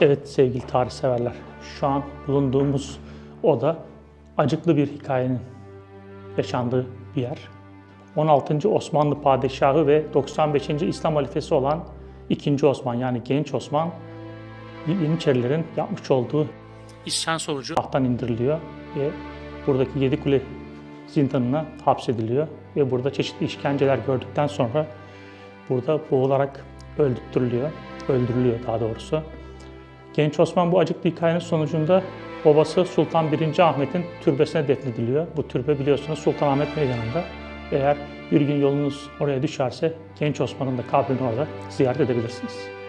Evet sevgili tarih severler, şu an bulunduğumuz oda acıklı bir hikayenin yaşandığı bir yer. 16. Osmanlı padişahı ve 95. İslam halifesi olan 2. Osman yani Genç Osman Yeniçerilerin yapmış olduğu isyan sonucu tahttan indiriliyor ve buradaki Yedikule zindanına hapsediliyor ve burada çeşitli işkenceler gördükten sonra burada boğularak öldürülüyor, öldürülüyor daha doğrusu. Genç Osman bu acıklı hikayenin sonucunda babası Sultan 1. Ahmet'in türbesine defnediliyor. Bu türbe biliyorsunuz Sultanahmet Meydanı'nda. Eğer bir gün yolunuz oraya düşerse Genç Osman'ın da kabrini orada ziyaret edebilirsiniz.